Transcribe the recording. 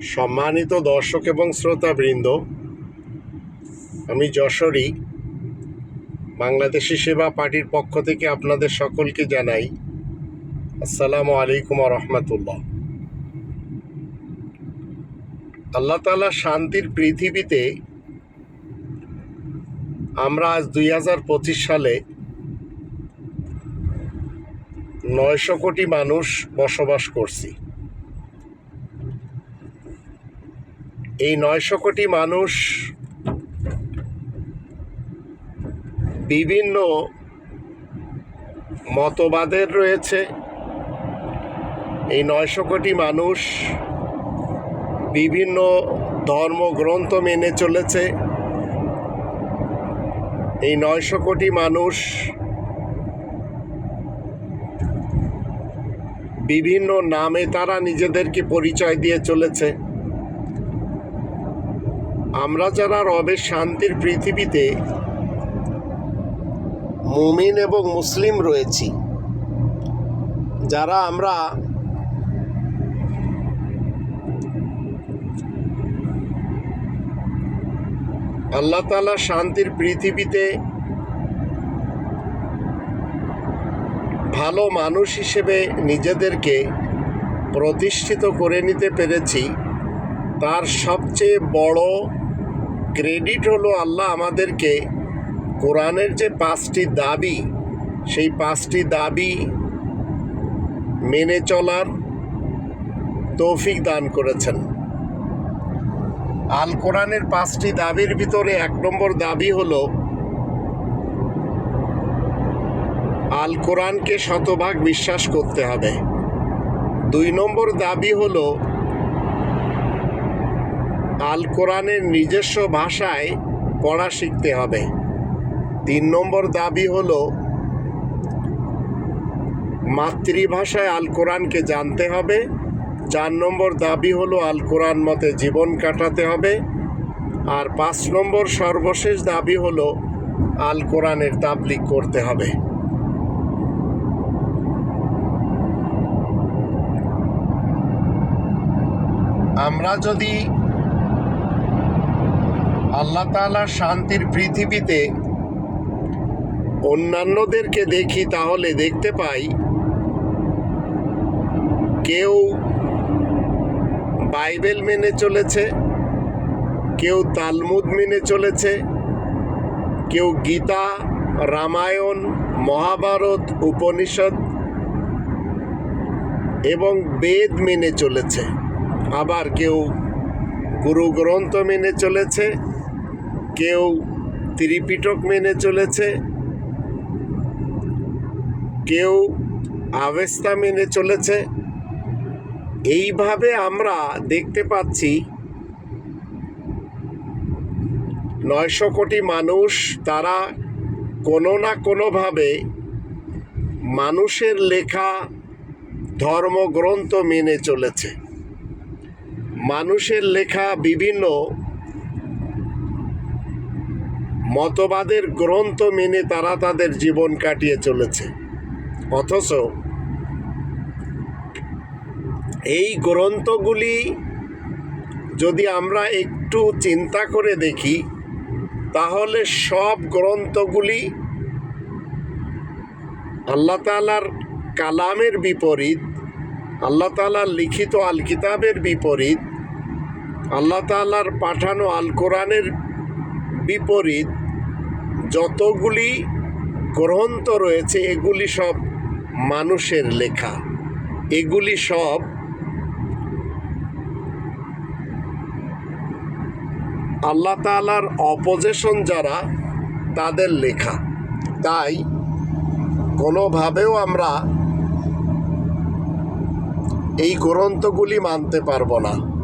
সম্মানিত দর্শক এবং শ্রোতাবৃন্দ, আমি যশোরী, বাংলাদেশি সেবা পার্টির পক্ষ থেকে আপনাদের সকলকে জানাই আসসালামু আলাইকুম রহমতুল্লাহ। আল্লাহ তালা শান্তির পৃথিবীতে আমরা আজ দুই হাজার পঁচিশ সালে নয়শো কোটি মানুষ বসবাস করছি। এই নয়শো কোটি মানুষ বিভিন্ন মতবাদের রয়েছে। এই নয়শো কোটি মানুষ বিভিন্ন ধর্মগ্রন্থ মেনে চলেছে। এই নয়শো কোটি মানুষ বিভিন্ন নামে তারা নিজেদেরকে পরিচয় দিয়ে চলেছে। আমরা যারা রবের শান্তির পৃথিবীতে মুমিন এবং মুসলিম রয়েছি, যারা আমরা আল্লাহ তালা শান্তির পৃথিবীতে ভালো মানুষ হিসেবে নিজেদেরকে প্রতিষ্ঠিত করে নিতে পেরেছি, তার সবচেয়ে বড় ক্রেডিট হলো আল্লাহ আমাদেরকে কোরআনের যে পাঁচটি দাবি, সেই পাঁচটি দাবি মেনে চলার তৌফিক দান করেছেন। আল কোরআনের পাঁচটি দাবির ভিতরে এক নম্বর দাবি হলো, আল কোরআনকে শতভাগ বিশ্বাস করতে হবে। দুই নম্বর দাবি হলো আল কোরআনের নিজস্ব ভাষায় পড়া শিখতে হবে। তিন নম্বর দাবি হলো, মাতৃভাষায় আল কোরআনকে জানতে হবে। চার নম্বর দাবি হলো, আল কোরআন মতে জীবন কাটাতে হবে। আর পাঁচ নম্বর সর্বশেষ দাবি হলো, আল কোরআনের তাবলিক করতে হবে। আমরা যদি আল্লাহ তাআলার শান্তির পৃথিবীতে অন্যান্যদেরকে দেখি তাহলে দেখতে পাই, কেউ বাইবেল মেনে চলেছে, কেউ তালমুদ মেনে চলেছে, কেউ গীতা, রামায়ণ, মহাভারত, উপনিষদ এবং বেদ মেনে চলেছে। আবার কেউ গুরু গ্রন্থ মেনে চলেছে কেউ ত্রিপিটক মেনে চলেছে, কেউ আবেস্তা মেনে চলেছে। এইভাবে আমরা দেখতে পাচ্ছি নয়শো কোটি মানুষ তারা কোনো না কোনোভাবে মানুষের লেখা ধর্মগ্রন্থ মেনে চলেছে। মানুষের লেখা বিভিন্ন মতবাদের গ্রন্থ মেনে তারা তাদের জীবন কাটিয়ে চলেছে। অথচ এই গ্রন্থগুলি যদি আমরা একটু চিন্তা করে দেখি, তাহলে সব গ্রন্থগুলি আল্লাহ তালার কালামের বিপরীত, আল্লাহ তালার লিখিত আল কিতাবের বিপরীত, আল্লাহ তালার পাঠানো আল কোরআনের বিপরীত যতগুলি গ্রন্থ রয়েছে, এগুলি সব মানুষের লেখা। এগুলি সব আল্লাহ তালার অপোজিশন যারা, তাদের লেখা। তাই কোনোভাবেও আমরা এই গ্রন্থগুলি মানতে পারব না।